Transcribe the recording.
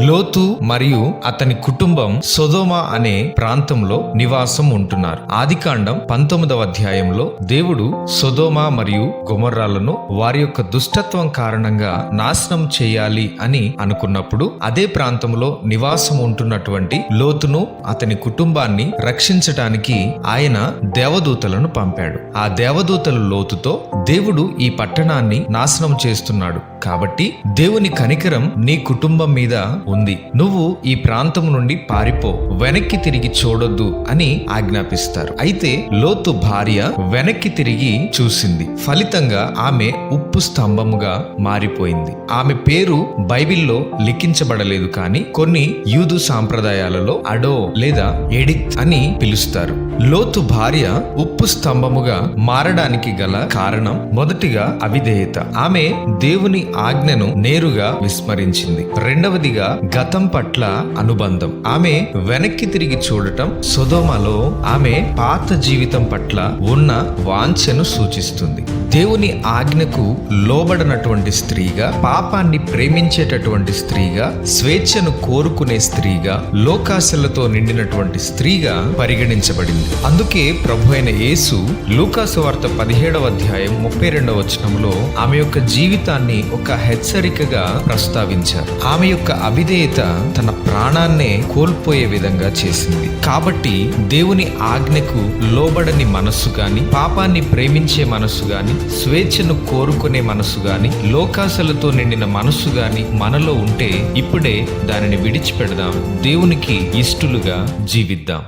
లోతు మరియు అతని కుటుంబం సొదోమ అనే ప్రాంతంలో నివాసం ఉంటున్నారు. ఆదికాండం పంతొమ్మిదవ అధ్యాయంలో దేవుడు సొదోమ మరియు గుమర్రాలను వారి యొక్క దుష్టత్వం కారణంగా నాశనం చేయాలి అని అనుకున్నప్పుడు అదే ప్రాంతంలో నివాసం ఉంటున్నటువంటి లోతును అతని కుటుంబాన్ని రక్షించటానికి ఆయన దేవదూతలను పంపాడు. ఆ దేవదూతలు లోతుతో దేవుడు ఈ పట్టణాన్ని నాశనం చేస్తున్నాడు. కాబట్టి దేవుని కనికరం నీ కుటుంబం మీద ఉంది. నువ్వు ఈ ప్రాంతం నుండి పారిపో వెనక్కి తిరిగి చూడొద్దు అని ఆజ్ఞాపిస్తారు. అయితే లోతు భార్య వెనక్కి తిరిగి చూసింది. ఫలితంగా ఆమె ఉప్పు స్తంభముగా మారిపోయింది. ఆమె పేరు బైబిల్లో లిఖించబడలేదు కానీ కొన్ని యూదు సాంప్రదాయాలలో అడో లేదా ఎడిత్ అని పిలుస్తారు. లోతు భార్య ఉప్పు స్తంభముగా మారడానికి గల కారణం మొదటిగా అవిధేయత. ఆమె దేవుని ఆజ్ఞను నేరుగా విస్మరించింది. రెండవదిగా గతం పట్ల అనుబంధం. ఆమె వెనక్కి తిరిగి చూడటం సుధోమలో ఆమె పాత జీవితం పట్ల ఉన్న వాంఛను సూచిస్తుంది. దేవుని ఆజ్ఞకు లోబడనటువంటి స్త్రీగా పాపాన్ని ప్రేమించేటటువంటి స్త్రీగా స్వేచ్ఛను కోరుకునే స్త్రీగా లోకాశలతో నిండినటువంటి స్త్రీగా పరిగణించబడింది. అందుకే ప్రభు అయిన యేసు లూకాసు వార్త పదిహేడవ అధ్యాయం ముప్పై రెండవ వచనంలో ఆమె యొక్క జీవితాన్ని ఒక హెచ్చరికగా ప్రస్తావించారు. ఆమె యొక్క అవిధేయత తన ప్రాణాన్నే కోల్పోయే విధంగా చేసింది. కాబట్టి దేవుని ఆజ్ఞకు లోబడని మనస్సు గాని పాపాన్ని ప్రేమించే మనస్సు గాని స్వేచ్ఛను కోరుకునే మనస్సు గాని లోకాశలతో నిండిన మనస్సు గాని మనలో ఉంటే ఇప్పుడే దానిని విడిచిపెడదాం. దేవునికి ఇష్టలుగా జీవిద్దాం.